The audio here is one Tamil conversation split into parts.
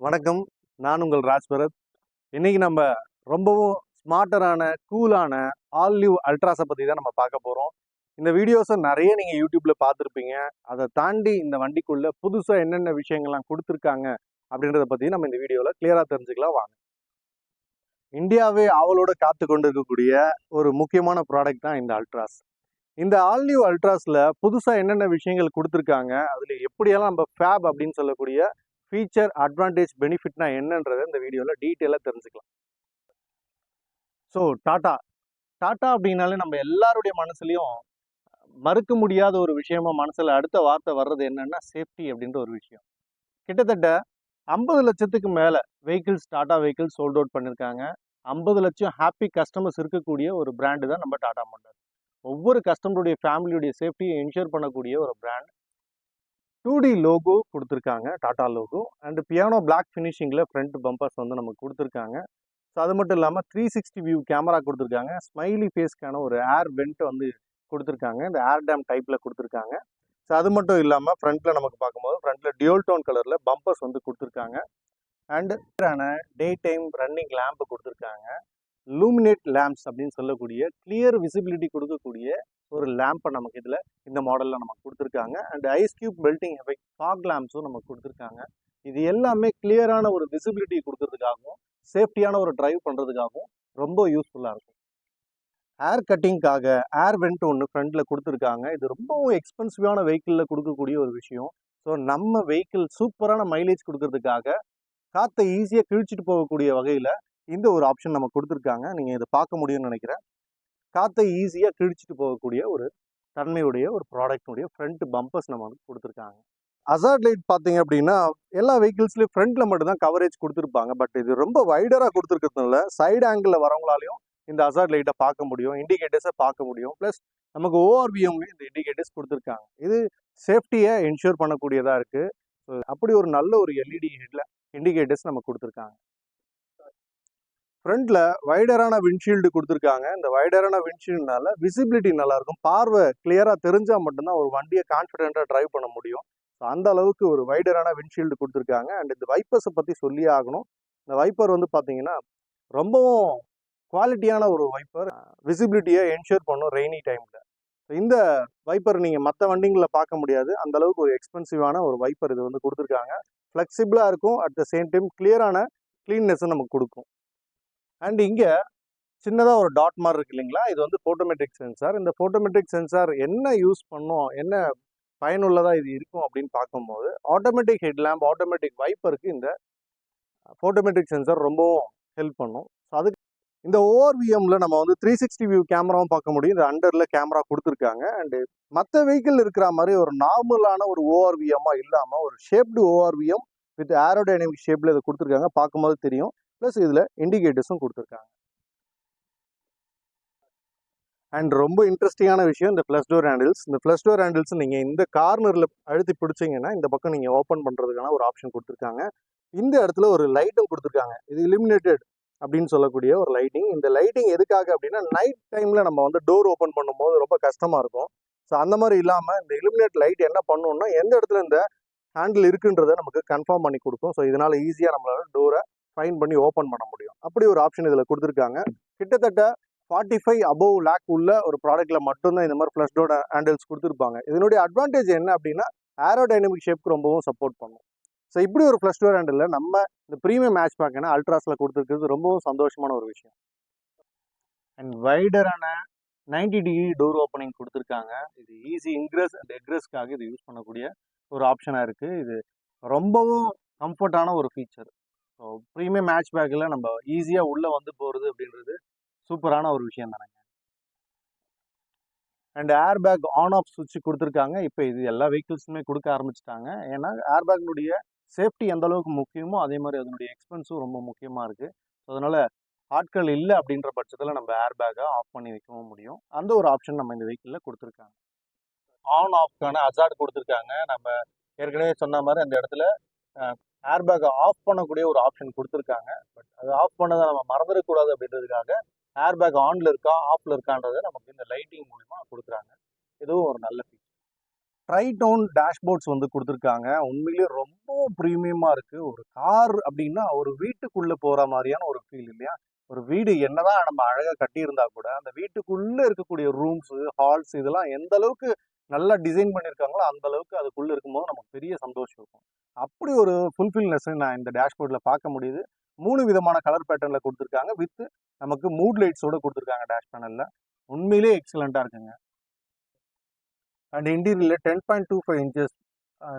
வணக்கம். நான் உங்கள் ராஜ்பரத் இன்றைக்கி இன்னைக்கு நம்ம ரொம்பவும் ஸ்மார்ட்டரான கூலான ஆல் நியூ அல்ட்ராஸை பற்றி தான் நம்ம பார்க்க போகிறோம் இந்த வீடியோஸை நிறைய நீங்கள் யூடியூப்பில் பார்த்துருப்பீங்க. அதை தாண்டி இந்த வண்டிக்குள்ளே புதுசாக என்னென்ன விஷயங்கள்லாம் கொடுத்துருக்காங்க அப்படின்றத பற்றி நம்ம இந்த வீடியோவில் கிளியராக தெரிஞ்சுக்கலாம் வாங்க. இந்தியாவே ஆவலோட காத்து கொண்டு இருக்கக்கூடிய ஒரு முக்கியமான ப்ராடக்ட் தான் இந்த அல்ட்ராஸ் இந்த ஆல் நியூ அல்ட்ராஸில் புதுசாக என்னென்ன விஷயங்கள் கொடுத்துருக்காங்க? அதில் எப்படியெல்லாம் நம்ம ஃபேப் அப்படின்னு சொல்லக்கூடிய ஃபீச்சர் அட்வான்டேஜ் பெனிஃபிட்னா என்னன்றதை இந்த வீடியோவில் டீட்டெயிலாக தெரிஞ்சுக்கலாம். ஸோ டாட்டா டாட்டா அப்படின்னாலே நம்ம எல்லாருடைய மனசுலையும் மறுக்க முடியாத ஒரு விஷயமா மனசில் அடுத்த வார்த்தை வர்றது என்னன்னா சேஃப்டி அப்படின்ற ஒரு விஷயம். கிட்டத்தட்ட ஐம்பது லட்சத்துக்கு மேலே vehicles Tata vehicles sold out பண்ணியிருக்காங்க ஐம்பது லட்சம் ஹாப்பி கஸ்டமர்ஸ் இருக்கக்கூடிய ஒரு பிராண்டு தான் நம்ம டாடா மோட்டார் ஒவ்வொரு கஸ்டமருடைய ஃபேமிலியுடைய சேஃப்டியை என்ஷூர் பண்ணக்கூடிய ஒரு பிராண்ட் டூ டி லோகோ கொடுத்துருக்காங்க Tata logo and piano black ஃபினிஷிங்கில் front bumpers வந்து நமக்கு கொடுத்துருக்காங்க. ஸோ அது மட்டும் இல்லாமல் த்ரீ சிக்ஸ்டி வியூ கேமரா கொடுத்துருக்காங்க. ஸ்மைலி ஃபேஸ்க்கான ஒரு ஏர் வெண்ட் வந்து கொடுத்துருக்காங்க. இந்த ஏர் டேம் டைப்பில் கொடுத்துருக்காங்க. ஸோ அது மட்டும் இல்லாமல் ஃப்ரண்ட்டில் நமக்கு பார்க்கும்போது ஃப்ரண்ட்டில் டியூல் டோன் கலரில் பம்பர்ஸ் வந்து கொடுத்துருக்காங்க. And day time running lamp கொடுத்துருக்காங்க. லூமினேட் லேம்ப்ஸ் அப்படின்னு சொல்லக்கூடிய கிளியர் விசிபிலிட்டி கொடுக்கக்கூடிய ஒரு லேம்பை நமக்கு இதில் இந்த மாடலில் நமக்கு கொடுத்துருக்காங்க. And ice cube belting effect fog லேம்ப்ஸும் நமக்கு கொடுத்துருக்காங்க. இது எல்லாமே கிளியரான ஒரு விசிபிலிட்டி கொடுக்கறதுக்காகவும் சேஃப்டியான ஒரு டிரைவ் பண்ணுறதுக்காகவும் ரொம்ப யூஸ்ஃபுல்லாக இருக்கும். ஏர் கட்டிங்காக ஏர் வெண்ட் ஒன்று ஃப்ரண்ட்டில் கொடுத்துருக்காங்க. இது ரொம்பவும் எக்ஸ்பென்சிவான வெஹிக்கிளில் கொடுக்கக்கூடிய ஒரு விஷயம். ஸோ நம்ம வெஹிக்கிள் சூப்பரான மைலேஜ் கொடுக்கறதுக்காக காற்றை ஈஸியாக கிழிச்சிட்டு போகக்கூடிய வகையில் இந்த ஒரு ஆப்ஷன் நம்ம கொடுத்துருக்காங்க. நீங்கள் இதை பார்க்க முடியும்னு நினைக்கிறேன். காற்றை ஈஸியாக கிழிச்சிட்டு போகக்கூடிய ஒரு தன்மையுடைய ஒரு ப்ராடக்ட்னுடைய ஃப்ரண்ட் பம்பர்ஸ் நம்ம வந்து கொடுத்துருக்காங்க. அசார்ட் லைட் பார்த்தீங்க அப்படின்னா எல்லா வெஹிக்கிள்ஸ்லேயும் ஃப்ரண்ட்டில் மட்டும்தான் கவரேஜ் கொடுத்துருப்பாங்க. பட் இது ரொம்ப வைடராக கொடுத்துருக்கிறதுனால சைடு ஆங்கிளில் வரவங்களாலையும் இந்த அசார்ட் லைட்டை பார்க்க முடியும். இண்டிகேட்டர்ஸை பார்க்க முடியும். ப்ளஸ் நமக்கு ஓஆர்பிஎம்லேயும் இந்த இண்டிகேட்டர்ஸ் கொடுத்துருக்காங்க. இது சேஃப்டியை என்ஷூர் பண்ணக்கூடியதாக இருக்குது ஸோ அப்படி ஒரு நல்ல ஒரு எல்இடி ஹெட்டில் இண்டிகேட்டர்ஸ் நமக்கு கொடுத்துருக்காங்க. ஃப்ரண்ட்ல வைடரான விண்ட்ஷீல்டு கொடுத்துருக்காங்க. இந்த வைடரான விண்ட்ஷீல்டுனால விசிபிலிட்டி நல்லா இருக்கும் பார்வை கிளியரா தெரிஞ்சா மட்டும்தான் ஒரு வண்டியை கான்ஃபிடென்ட்டா டிரைவ் பண்ண முடியும். ஸோ அந்த அளவுக்கு ஒரு வைடரான விண்ட்ஷீல்டு கொடுத்துருக்காங்க. அண்ட் இந்த வைப்பர்ஸை பத்தி சொல்லியே ஆகணும். இந்த வைப்பர் வந்து பாத்தீங்கன்னா ரொம்பவும் குவாலிட்டியான ஒரு வைப்பர் விசிபிலிட்டியை என்ஷூர் பண்ணும் ரெய்னி டைம்ல இந்த வைப்பர் நீங்கள் மற்ற வண்டிங்களில் பார்க்க முடியாது. அந்த அளவுக்கு ஒரு எக்ஸ்பென்சிவான ஒரு வைப்பர் இது வந்து கொடுத்துருக்காங்க. ஃப்ளெக்சிபிளாக இருக்கும். அட் த சேம் டைம் கிளியரான கிளீன்னஸும் நமக்கு கொடுக்கும். அண்ட் இங்கே சின்னதாக ஒரு டாட் மாதிரி இருக்கு இல்லைங்களா? இது வந்து ஃபோட்டோமெட்ரிக் சென்சார் இந்த ஃபோட்டோமெட்ரிக் சென்சார் என்ன யூஸ் பண்ணும்? என்ன பயனுள்ளதாக இது இருக்கும் அப்படின்னு பார்க்கும்போது ஆட்டோமேட்டிக் ஹெட் லேம்ப் ஆட்டோமேட்டிக் வைப்பருக்கு இந்த ஃபோட்டோமெட்ரிக் சென்சார் ரொம்பவும் ஹெல்ப் பண்ணும். ஸோ அதுக்கு இந்த ஓஆர்விஎம்ல நம்ம வந்து த்ரீ சிக்ஸ்டி வியூ கேமராவும் பார்க்க முடியும். இந்த அண்டரில் கேமரா கொடுத்துருக்காங்க. அண்டு மற்ற வெஹிக்கிள் இருக்கிற மாதிரி ஒரு நார்மலான ஒரு ஓஆர்விஎம்மாக இல்லாமல் ஒரு ஷேப்டு ஓஆர்விஎம் வித் ஏரோடைனமிக் ஷேப்பில் இதை கொடுத்துருக்காங்க. பார்க்கும்போது தெரியும். ப்ளஸ் இதில் இண்டிகேட்டர்ஸும் கொடுத்துருக்காங்க. அண்ட் ரொம்ப இன்ட்ரெஸ்டிங்கான விஷயம் இந்த ஃப்ளஷ் டோர் ஹேண்டில்ஸ் இந்த ஃப்ளஷ் டோர் ஹேண்டில்ஸ் நீங்கள் இந்த கார்னரில் அழுத்தி பிடிச்சிங்கன்னா இந்த பக்கம் நீங்கள் ஓப்பன் பண்ணுறதுக்கான ஒரு ஆப்ஷன் கொடுத்துருக்காங்க. இந்த இடத்துல ஒரு லைட்டும் கொடுத்துருக்காங்க. இது இலிமினேட்டட் அப்படின்னு சொல்லக்கூடிய ஒரு லைட்டிங் இந்த லைட்டிங் எதுக்காக அப்படின்னா நைட் டைமில் நம்ம வந்து டோர் ஓப்பன் பண்ணும்போது ரொம்ப கஷ்டமாக இருக்கும். ஸோ அந்த மாதிரி இல்லாமல் இந்த இலிமினேட் லைட் என்ன பண்ணணும்னா எந்த இடத்துல இந்த ஹேண்டில் இருக்குன்றதை நமக்கு கன்ஃபார்ம் பண்ணி கொடுக்கும். ஸோ இதனால் ஈஸியாக நம்மளால் டோரை ஃபைன் பண்ணி ஓப்பன் பண்ண முடியும். அப்படி ஒரு ஆப்ஷன் இதில் கொடுத்துருக்காங்க. கிட்டத்தட்ட ஃபார்ட்டி ஃபைவ் அபோவ் லேக் உள்ள ஒரு ப்ராடக்ட்டில் மட்டும்தான் இந்த மாதிரி ஃப்ளஷ் டோட ஹேண்டில்ஸ் கொடுத்துருப்பாங்க. இதனுடைய அட்வான்டேஜ் என்ன அப்படின்னா ஏரோடைனமிக் ஷேப்க்கு ரொம்பவும் சப்போர்ட் பண்ணும். ஸோ இப்படி ஒரு ஃப்ளஷ் டோர் ஹேண்டில் நம்ம இந்த ப்ரீமியம் மேட்ச் பேக்கனா அல்ட்ராஸில் கொடுத்துருக்கிறது ரொம்பவும் சந்தோஷமான ஒரு விஷயம். அண்ட் வைடரான நைன்டி டிகிரி டோர் ஓப்பனிங் கொடுத்துருக்காங்க. இது ஈஸி இன்க்ரெஸ் அண்ட் எக்ரெஸ்க்காக இது யூஸ் பண்ணக்கூடிய ஒரு ஆப்ஷனாக இருக்குது இது ரொம்பவும் கம்ஃபர்டான ஒரு ஃபீச்சர் ஸோ ப்ரீமியம் மேட்ச் பேக்கில் நம்ம ஈஸியாக உள்ளே வந்து போகிறது அப்படின்றது சூப்பரான ஒரு விஷயம் தானேங்க. And air bag on off சுவிட்ச் கொடுத்துருக்காங்க. இப்போ இது எல்லா வெஹிக்கிள்ஸுமே கொடுக்க ஆரம்பிச்சிட்டாங்க. ஏன்னா ஏர் பேக்னுடைய சேஃப்டி எந்த அளவுக்கு முக்கியமோ அதே மாதிரி அதனுடைய எக்ஸ்பென்ஸும் ரொம்ப முக்கியமாக இருக்குது ஸோ அதனால் ஆட்கள் இல்லை அப்படின்ற பட்சத்தில் நம்ம ஏர் பேக்கை ஆஃப் பண்ணி வைக்கவும் முடியும். அந்த ஒரு ஆப்ஷன் நம்ம இந்த வெஹிக்கிளில் கொடுத்துருக்காங்க. ஆன் ஆஃப்க்கான அசார்ட் கொடுத்துருக்காங்க. நம்ம ஏற்கனவே சொன்ன மாதிரி அந்த இடத்துல ஏர் பேக்கை ஆஃப் பண்ணக்கூடிய ஒரு ஆப்ஷன் கொடுத்துருக்காங்க. பட் அது ஆஃப் பண்ணதை நம்ம மறந்துடக்கூடாது அப்படின்றதுக்காக ஏர் பேக் ஆன்ல இருக்கா ஆஃப்ல இருக்கான்றதை நமக்கு இந்த லைட்டிங் மூலிமா கொடுக்குறாங்க. இதுவும் ஒரு நல்ல ஃபீச்சர் ட்ரைடோன் டேஷ்போர்ட்ஸ் வந்து கொடுத்துருக்காங்க. உண்மையிலேயே ரொம்ப ப்ரீமியமாக இருக்குது ஒரு கார் அப்படின்னா ஒரு வீட்டுக்குள்ளே போகிற மாதிரியான ஒரு ஃபீல் இல்லையா? ஒரு வீடு என்னதான் நம்ம அழகாக கட்டியிருந்தா கூட அந்த வீட்டுக்குள்ளே இருக்கக்கூடிய ரூம்ஸு ஹால்ஸ் இதெல்லாம் எந்த அளவுக்கு நல்லா டிசைன் பண்ணியிருக்காங்களோ அந்த அளவுக்கு அதுக்குள்ளே இருக்கும்போது நமக்கு பெரிய சந்தோஷம் இருக்கும். அப்படி ஒரு ஃபுல்ஃபில்னஸ் நான் இந்த டேஷ்போர்டில் பார்க்க முடியுது. மூணு விதமான கலர் பேட்டர்னில் கொடுத்துருக்காங்க. வித் நமக்கு மூட் லைட்ஸோட கொடுத்துருக்காங்க டேஷ் பேனலில் உண்மையிலே எக்ஸலண்ட்டாக இருக்குங்க. And இன்டீரியரில் ten point two five inches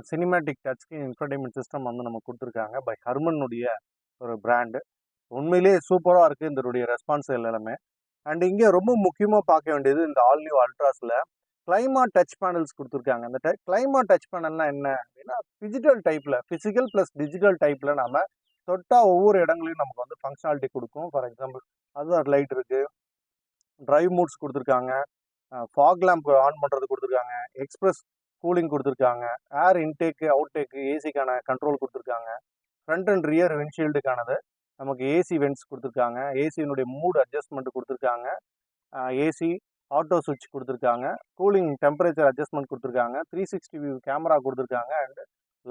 cinematic touch screen infotainment system வந்து நமக்கு கொடுத்துருக்காங்க பை ஹர்மனுடைய ஒரு பிராண்டு உண்மையிலே சூப்பராக இருக்குது இதனுடைய ரெஸ்பான்ஸ் எல்லாமே. அண்ட் இங்கே ரொம்ப முக்கியமாக பார்க்க வேண்டியது இந்த ஆல் நியூ அல்ட்ராஸில் கிளைமா டச் பேனல்ஸ் கொடுத்துருக்காங்க. அந்த டச் கிளைமா டச் பேனல்னால் என்ன அப்படின்னா டிஜிட்டல் டைப்பில் ஃபிசிக்கல் ப்ளஸ் டிஜிட்டல் டைப்பில் நம்ம தொட்டால் ஒவ்வொரு இடங்களையும் நமக்கு வந்து ஃபங்க்ஷனாலிட்டி கொடுக்கும். ஃபார் எக்ஸாம்பிள் அது லைட் இருக்குது ட்ரைவ் மூட்ஸ் கொடுத்துருக்காங்க. ஃபாக் லேம்ப் ஆன் பண்ணுறது கொடுத்துருக்காங்க. எக்ஸ்ப்ரெஸ் கூலிங் கொடுத்துருக்காங்க. ஏர் இன்டேக்கு அவுட்டேக்கு ஏசிக்கான கண்ட்ரோல் கொடுத்துருக்காங்க. ஃப்ரண்ட் அண்ட் ரியர் விண்ட்ஷீல்டுக்கானது நமக்கு ஏசி வென்ட்ஸ் கொடுத்துருக்காங்க. ஏசியினுடைய மூட் அட்ஜஸ்ட்மெண்ட் கொடுத்துருக்காங்க. ஏசி ஆட்டோ சுவிட்ச் கொடுத்துருக்காங்க. கூலிங் டெம்பரேச்சர் அட்ஜஸ்ட்மெண்ட் கொடுத்துருக்காங்க. த்ரீ சிக்ஸ்டி வியூ கேமரா கொடுத்துருக்காங்க அண்ட்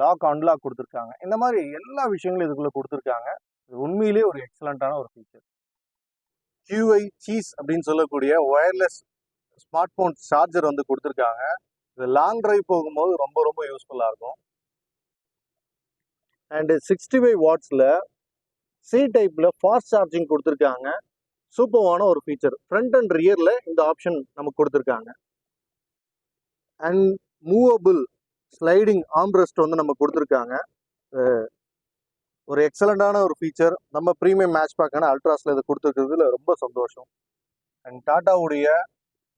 லாக் அன்லாக் கொடுத்துருக்காங்க. இந்த மாதிரி எல்லா விஷயங்களும் இதுக்குள்ளே கொடுத்துருக்காங்க. இது உண்மையிலேயே ஒரு எக்ஸலண்ட்டான ஒரு ஃபீச்சர் கியூஐ சீஸ் அப்படின்னு சொல்லக்கூடிய ஒயர்லெஸ் ஸ்மார்ட் ஃபோன் சார்ஜர் வந்து கொடுத்துருக்காங்க. இது லாங் டிரைவ் போகும்போது ரொம்ப ரொம்ப யூஸ்ஃபுல்லாக இருக்கும். அண்டு சிக்ஸ்டி ஃபைவ் வாட்ஸில் சி டைப்பில் ஃபாஸ்ட் சார்ஜிங் கொடுத்துருக்காங்க. சூப்பர்வான ஒரு ஃபீச்சர் ஃப்ரண்ட் அண்ட் ரியரில் இந்த ஆப்ஷன் நமக்கு கொடுத்துருக்காங்க. அண்ட் மூவபிள் ஸ்லைடிங் ஆம்ரெஸ்ட் வந்து நம்ம கொடுத்துருக்காங்க. ஒரு எக்ஸலண்ட்டான ஒரு ஃபீச்சர் நம்ம ப்ரீமியம் மேட்ச் பேக்கான அல்ட்ராஸில் இதை கொடுத்துருக்கிறதுல ரொம்ப சந்தோஷம். அண்ட் டாட்டாவுடைய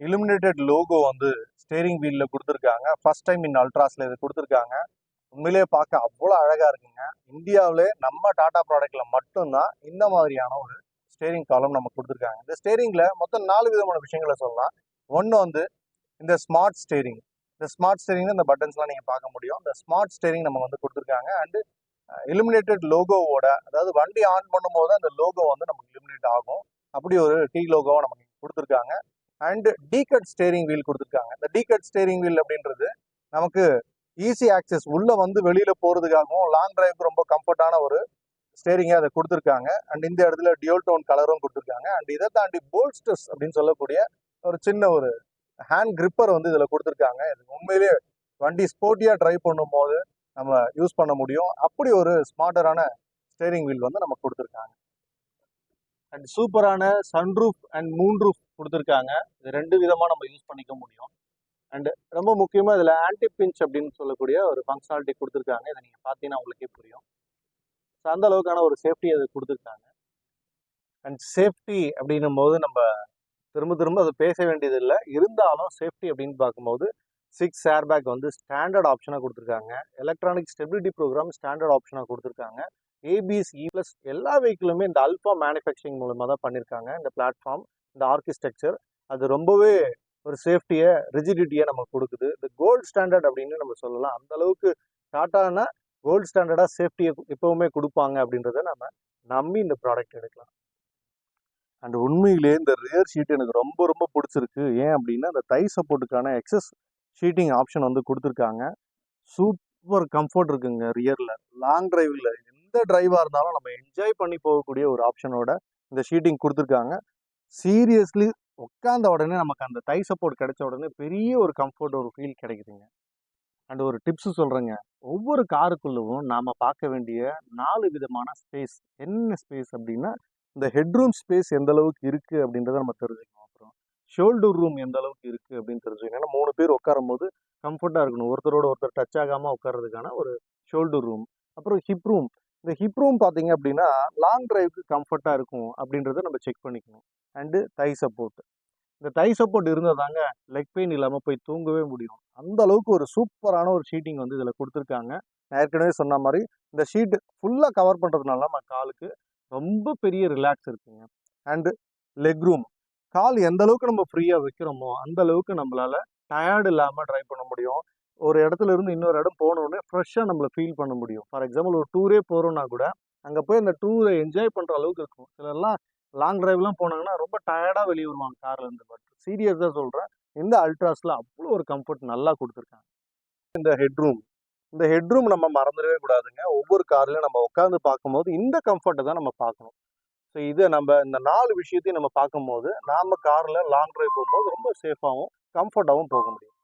இலுமினேட்டட் லோகோ வந்து ஸ்டேரிங் வீலில் கொடுத்துருக்காங்க. ஃபஸ்ட் டைம் இன் அல்ட்ராஸில் இது கொடுத்துருக்காங்க. உண்மையிலே பார்க்க அவ்வளோ அழகாக இருக்குங்க. இந்தியாவிலே நம்ம டாடா ப்ராடக்டில் மட்டும்தான் இந்த மாதிரியான ஒரு ஸ்டேரிங் காலம் நம்ம கொடுத்துருக்காங்க. இந்த ஸ்டேரிங்கில் மொத்தம் நாலு விதமான விஷயங்களை சொல்லலாம். ஒன்று வந்து இந்த ஸ்மார்ட் ஸ்டேரிங் இந்த ஸ்மார்ட் ஸ்டேரிங் இந்த பட்டன்ஸ்லாம் நீங்கள் பார்க்க முடியும். இந்த ஸ்மார்ட் ஸ்டேரிங் நம்ம வந்து கொடுத்துருக்காங்க. அண்டு இலுமினேட்டட் லோகோவோட அதாவது வண்டி ஆன் பண்ணும்போது அந்த லோகோ வந்து நமக்கு இலுமினேட் ஆகும். அப்படி ஒரு டீ லோகோவை நமக்கு கொடுத்துருக்காங்க. அண்டு டீகட் ஸ்டேரிங் வீல் கொடுத்துருக்காங்க. இந்த டீகட் ஸ்டேரிங் வீல் அப்படின்றது நமக்கு ஈஸி ஆக்சஸ் உள்ளே வந்து வெளியில் போகிறதுக்காகவும் லாங் டிரைவ்க்கு ரொம்ப கம்ஃபர்டான ஒரு ஸ்டேரிங்கே அதை கொடுத்துருக்காங்க. அண்ட் இந்த இடத்துல டியோல் டோன் கலரும் கொடுத்துருக்காங்க. அண்ட் இதை தாண்டி போல்ஸ்டர்ஸ் அப்படின்னு சொல்லக்கூடிய ஒரு சின்ன ஒரு ஹேண்ட் கிரிப்பர் வந்து இதில் கொடுத்துருக்காங்க. இது உண்மையிலேயே வண்டி ஸ்போர்ட்டியாக டிரைவ் பண்ணும்போது நம்ம யூஸ் பண்ண முடியும். அப்படி ஒரு ஸ்மார்ட்டரான ஸ்டேரிங் வீல் வந்து நமக்கு கொடுத்துருக்காங்க. அண்ட் சூப்பரான சன்ரூஃப் அண்ட் மூன் ரூஃப் கொடுத்துருக்காங்க. இது ரெண்டு விதமாக நம்ம யூஸ் பண்ணிக்க முடியும். அண்ட் ரொம்ப முக்கியமாக இதில் ஆன்டி பிஞ்ச் அப்படின்னு சொல்லக்கூடிய ஒரு ஃபங்க்ஷனாலிட்டி கொடுத்துருக்காங்க. இதை நீங்கள் பார்த்தீங்கன்னா உங்களுக்கே புரியும். ஸோ அந்த அளவுக்கான ஒரு சேஃப்டி அது கொடுத்துருக்காங்க. அண்ட் சேஃப்டி அப்படின்னும் போது நம்ம திரும்ப திரும்ப அதை பேச வேண்டியது இல்லை இருந்தாலும் சேஃப்டி அப்படின்னு பார்க்கும்போது சிக்ஸ் ஏர் பேக் வந்து ஸ்டாண்டர்ட் ஆப்ஷனாக கொடுத்துருக்காங்க. எலக்ட்ரானிக் ஸ்டெபிலிட்டி ப்ரோக்ராம் ஸ்டாண்டர்ட் ஆப்ஷனாக கொடுத்துருக்காங்க. ஏபிஎஸ் இ ப்ளஸ் எல்லா வெஹிக்கிளுமே இந்த அல்ஃபா மேனுஃபேக்சரிங் மூலமாக தான் பண்ணியிருக்காங்க இந்த பிளாட்ஃபார்ம் இந்த ஆர்கிஸ்ட்ரக்சர் அது ரொம்பவே ஒரு சேஃப்டியை ரிஜிடிட்டியை நமக்கு கொடுக்குது. இந்த கோல்டு ஸ்டாண்டர்ட் அப்படின்னு நம்ம சொல்லலாம். அந்த அளவுக்கு டாட்டானா கோல்டு ஸ்டாண்டர்டாக சேஃப்டியை எப்போவுமே கொடுப்பாங்க அப்படின்றத நம்ம நம்பி இந்த ப்ராடக்ட் எடுக்கலாம். அண்ட் உண்மையிலே இந்த ரியர் ஷீட் எனக்கு ரொம்ப ரொம்ப பிடிச்சிருக்கு. ஏன் அப்படின்னா அந்த தை சப்போர்ட்டுக்கான எக்ஸஸ் ஷீட்டிங் ஆப்ஷன் வந்து கொடுத்துருக்காங்க. சூப்பர் கம்ஃபர்ட் இருக்குங்க ரியரில் லாங் டிரைவில் எந்த டிரைவாக இருந்தாலும் நம்ம என்ஜாய் பண்ணி போகக்கூடிய ஒரு ஆப்ஷனோட இந்த ஷீட்டிங் கொடுத்துருக்காங்க. சீரியஸ்லி உட்காந்த உடனே நமக்கு அந்த தை சப்போர்ட் கிடைச்ச உடனே பெரிய ஒரு கம்ஃபர்ட் ஒரு ஃபீல் கிடைக்குதுங்க. அண்ட் ஒரு டிப்ஸ் சொல்கிறேங்க ஒவ்வொரு காருக்குள்ளவும் நாம் பார்க்க வேண்டிய நாலு விதமான ஸ்பேஸ் என்ன ஸ்பேஸ் அப்படின்னா இந்த ஹெட்ரூம் ஸ்பேஸ் எந்த அளவுக்கு இருக்குது அப்படின்றத நம்ம தெரிஞ்சுக்கணும். அப்புறம் ஷோல்டர் ரூம் எந்த அளவுக்கு இருக்குது அப்படின்னு தெரிஞ்சுக்கணும். ஏன்னா மூணு பேர் உட்காரும் போது கம்ஃபர்ட்டாக இருக்கணும். ஒருத்தரோட ஒருத்தர் டச் ஆகாமல் உட்காரதுக்கான ஒரு ஷோல்டர் ரூம் அப்புறம் ஹிப் ரூம் இந்த ஹிப் ரூம் பார்த்தீங்க அப்படின்னா லாங் ட்ரைவுக்கு கம்ஃபர்ட்டாக இருக்கும் அப்படின்றத நம்ம செக் பண்ணிக்கணும். அண்டு தை சப்போர்ட் இந்த தை சப்போர்ட் இருந்தால் தாங்க லெக் பெயின் இல்லாமல் போய் தூங்கவே முடியும். அந்த அளவுக்கு ஒரு சூப்பரான ஒரு ஷீட்டிங் வந்து இதில் கொடுத்துருக்காங்க. நான் ஏற்கனவே சொன்ன மாதிரி இந்த ஷீட் ஃபுல்லாக கவர் பண்ணுறதுனால நம்ம காலுக்கு ரொம்ப பெரிய ரிலாக்ஸ் இருக்குங்க. அண்டு லெக் ரூம் கால் எந்த அளவுக்கு நம்ம ஃப்ரீயாக வைக்கிறோமோ அந்த அளவுக்கு நம்மளால டயர்டு இல்லாமல் ட்ரைவ் பண்ண முடியும். ஒரு இடத்துல இருந்து இன்னொரு இடம் போனோடனே ஃப்ரெஷ்ஷாக நம்மளை ஃபீல் பண்ண முடியும். ஃபார் எக்ஸாம்பிள் ஒரு டூரே போகிறோம்னா கூட அங்கே போய் அந்த டூரை என்ஜாய் பண்ணுற அளவுக்கு இருக்கும். சிலர்லாம் லாங் டிரைவ்லாம் போனாங்கன்னா ரொம்ப டயர்டாக வெளியே வருவாங்க கார்ல இருந்து. பட் சீரியஸாக சொல்கிறேன் இந்த அல்ட்ராஸில் அவ்வளோ ஒரு கம்ஃபர்ட் நல்லா கொடுத்துருக்காங்க. இந்த ஹெட்ரூம் இந்த ஹெட்ரூம் நம்ம மறந்துடவே கூடாதுங்க. ஒவ்வொரு கார்லயும் நம்ம உட்காந்து பார்க்கும்போது இந்த கம்ஃபர்ட்டை தான் நம்ம பார்க்கணும். ஸோ இதை நம்ம இந்த நாலு விஷயத்தையும் நம்ம பார்க்கும்போது நாம கார்ல லாங் டிரைவ் போகும்போது ரொம்ப சேஃபாகவும் கம்ஃபர்ட்டாகவும் போக முடியும்.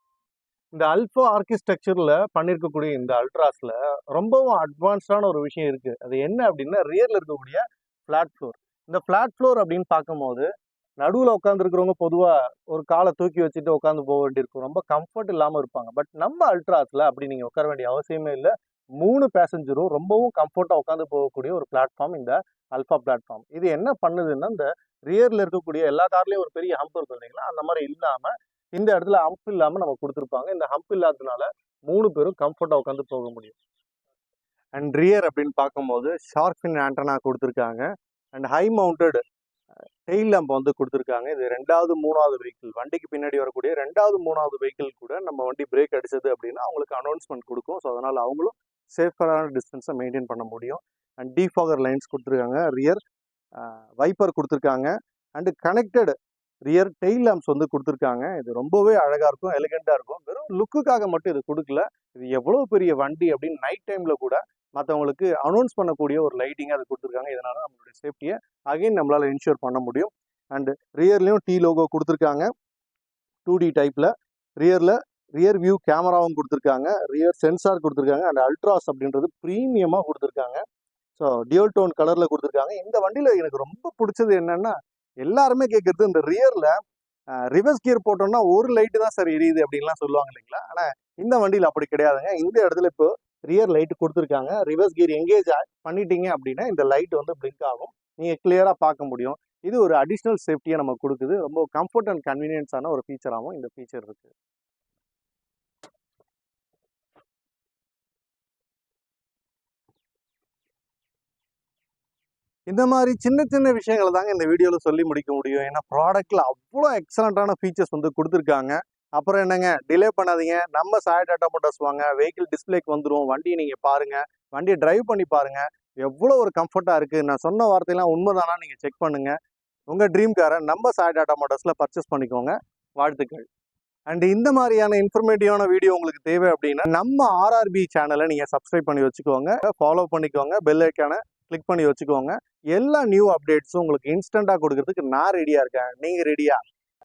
இந்த அல்ஃபா ஆர்கிடெக்சர்ல பண்ணியிருக்கக்கூடிய இந்த அல்ட்ராஸ்ல ரொம்பவும் அட்வான்ஸ்டான ஒரு விஷயம் இருக்கு. அது என்ன அப்படின்னா ரியர்ல இருக்கக்கூடிய ஃபிளாட் ஃப்ளோர் இந்த ஃபிளாட் ஃப்ளோர் அப்படின்னு பார்க்கும்போது நடுவில் உட்காந்துருக்கிறவங்க பொதுவாக ஒரு காலை தூக்கி வச்சுட்டு உட்காந்து போக வேண்டியிருக்கும். ரொம்ப கம்ஃபர்ட் இல்லாமல் இருப்பாங்க. பட் நம்ம அல்ட்ராஸில் அப்படி நீங்கள் உட்கார வேண்டிய அவசியமே இல்லை. மூணு பேசஞ்சரும் ரொம்பவும் கம்ஃபர்ட்டாக உட்காந்து போகக்கூடிய ஒரு பிளாட்ஃபார்ம் இந்த அல்ஃபா பிளாட்ஃபார்ம் இது என்ன பண்ணுதுன்னா இந்த ரியரில் இருக்கக்கூடிய எல்லா கார்லேயும் ஒரு பெரிய ஹம்ப் இருக்கும் இல்லைங்களா? அந்த மாதிரி இல்லாமல் இந்த இடத்துல ஹம்ப் இல்லாமல் நம்ம கொடுத்துருப்பாங்க. இந்த ஹம்ப் இல்லாததுனால மூணு பேரும் கம்ஃபர்ட்டாக உட்காந்து போக முடியும். அண்ட் ரியர் அப்படின்னு பார்க்கும்போது ஷார்க் ஃபின் ஆண்டனா கொடுத்துருக்காங்க. And high mounted tail lamp வந்து கொடுத்துருக்காங்க. இது ரெண்டாவது மூணாவது வெஹிக்கிள். வண்டிக்கு பின்னாடி வரக்கூடிய ரெண்டாவது மூணாவது வெஹிக்கிள் கூட நம்ம வண்டி பிரேக் அடிச்சது அப்படின்னா அவங்களுக்கு அனௌன்ஸ்மெண்ட் கொடுக்கும். ஸோ அதனால் அவங்களும் சேஃபரான டிஸ்டன்ஸை மெயின்டைன் பண்ண முடியும். அண்ட் டீஃபாகர் லைன்ஸ் கொடுத்துருக்காங்க. ரியர் வைப்பர் கொடுத்துருக்காங்க. And connected rear tail lamps வந்து கொடுத்துருக்காங்க. இது ரொம்பவே அழகாக இருக்கும் எலிகெண்ட்டாக இருக்கும். வெறும் லுக்குக்காக மட்டும் இது கொடுக்கல. இது எவ்வளோ பெரிய வண்டி அப்படின்னு நைட் டைமில் கூட மற்றவங்களுக்கு அனௌன்ஸ் பண்ணக்கூடிய ஒரு லைட்டிங்காக அது கொடுத்துருக்காங்க. இதனால நம்மளுடைய சேஃப்டியை அகைன் நம்மளால் இன்ஷூர் பண்ண முடியும். அண்டு ரியர்லையும் டி லோகோ கொடுத்துருக்காங்க. டூ டி டைப்பில் ரியரில் ரியர் வியூ கேமராவும் கொடுத்துருக்காங்க. ரியர் சென்சார் கொடுத்துருக்காங்க. அண்ட் அல்ட்ராஸ் அப்படின்றது ப்ரீமியமாக கொடுத்துருக்காங்க. ஸோ டியோல் டோன் கலரில் கொடுத்துருக்காங்க. இந்த வண்டியில் எனக்கு ரொம்ப பிடிச்சது என்னென்னா எல்லாருமே கேட்குறது இந்த ரியரில் ரிவர்ஸ் கியர் போட்டோம்னா ஒரு லைட்டு தான் சார் எரியுது அப்படின்லாம் சொல்லுவாங்க இல்லைங்களா? ஆனால் இந்த வண்டியில் அப்படி கிடையாதுங்க. இந்த இடத்துல இப்போ ரியர் லைட்டு கொடுத்துருக்காங்க. ரிவர்ஸ் கியர் எங்கேஜ் பண்ணிட்டீங்க அப்படின்னா இந்த லைட் வந்து பிளிங்க் ஆகும். நீங்கள் கிளியராக பார்க்க முடியும். இது ஒரு அடிஷ்னல் சேஃப்டியை நம்ம கொடுக்குது. ரொம்ப கம்ஃபர்ட் அண்ட் கன்வீனியன்ஸான ஒரு ஃபீச்சராகவும் இந்த ஃபீச்சர் இருக்குது இந்த மாதிரி சின்ன சின்ன விஷயங்களை தாங்க இந்த வீடியோவில் சொல்லி முடிக்க முடியும். ஏன்னா ப்ராடக்ட்டில் அவ்வளோ எக்ஸலண்ட்டான ஃபீச்சர்ஸ் வந்து கொடுத்துருக்காங்க. அப்புறம் என்னங்க? டிலே பண்ணாதீங்க. நம்ம சாய் டாட்டா மோட்டர்ஸ் வாங்க வெஹிக்கிள் டிஸ்பிளேக்கு வந்துடும் வண்டியை நீங்கள் பாருங்கள் வண்டியை டிரைவ் பண்ணி பாருங்கள் எவ்வளோ ஒரு கம்ஃபர்ட்டாக இருக்குது நான் சொன்ன வார்த்தையெல்லாம் உண்மைதானா? நீங்கள் செக் பண்ணுங்கள் உங்கள் ட்ரீம் காரை நம்ம சாய் டாட்டா மோட்டர்ஸில் பர்ச்சேஸ் பண்ணிக்கோங்க. வாழ்த்துக்கள். அண்ட் இந்த மாதிரியான இன்ஃபர்மேட்டிவான வீடியோ உங்களுக்கு தேவை அப்படின்னா நம்ம ஆர்ஆர்பி சேனலை நீங்கள் சப்ஸ்கிரைப் பண்ணி வச்சுக்கோங்க. ஃபாலோ பண்ணிக்கோங்க. பெல் கிளிக் பண்ணி வச்சுக்கோங்க. எல்லா நியூ அப்டேட்ஸும் உங்களுக்கு இன்ஸ்டண்ட்டாக கொடுக்கறதுக்கு நான் ரெடியாக இருக்கேன். நீங்கள் ரெடியா